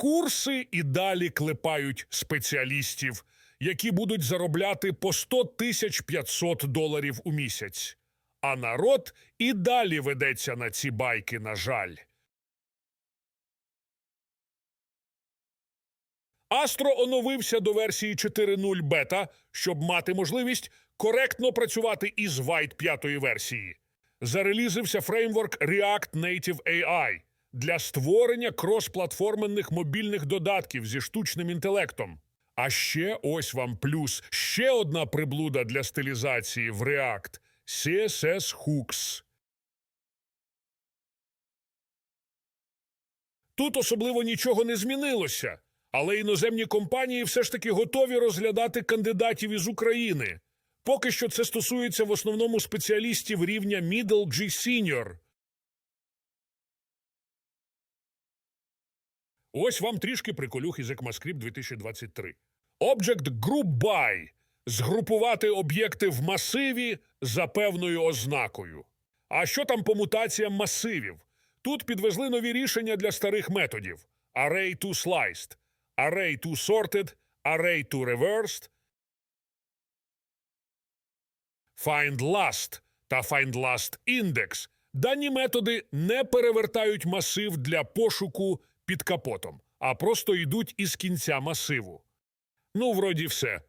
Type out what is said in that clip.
Курси і далі клепають спеціалістів, які будуть заробляти по 100 тисяч 500 доларів у місяць. А народ і далі ведеться на ці байки, на жаль. Астро оновився до версії 4.0 бета, щоб мати можливість коректно працювати із White 5 версії. Зарелізився фреймворк React Native AI для створення кросплатформенних мобільних додатків зі штучним інтелектом. А ще ось вам плюс ще одна приблуда для стилізації в React – CSS Hooks. Тут особливо нічого не змінилося, але іноземні компанії все ж таки готові розглядати кандидатів із України. Поки що це стосується в основному спеціалістів рівня Middle G Senior. Ось вам трішки приколюх із ECMAScript 2023. Object Group By – згрупувати об'єкти в масиві за певною ознакою. А що там по мутаціям масивів? Тут підвезли нові рішення для старих методів: Array to Sliced, Array to Sorted, Array to Reversed, Find Last та Find Last Index. Дані методи не перевертають масив для пошуку під капотом, а просто йдуть із кінця масиву. Ну, вроді все.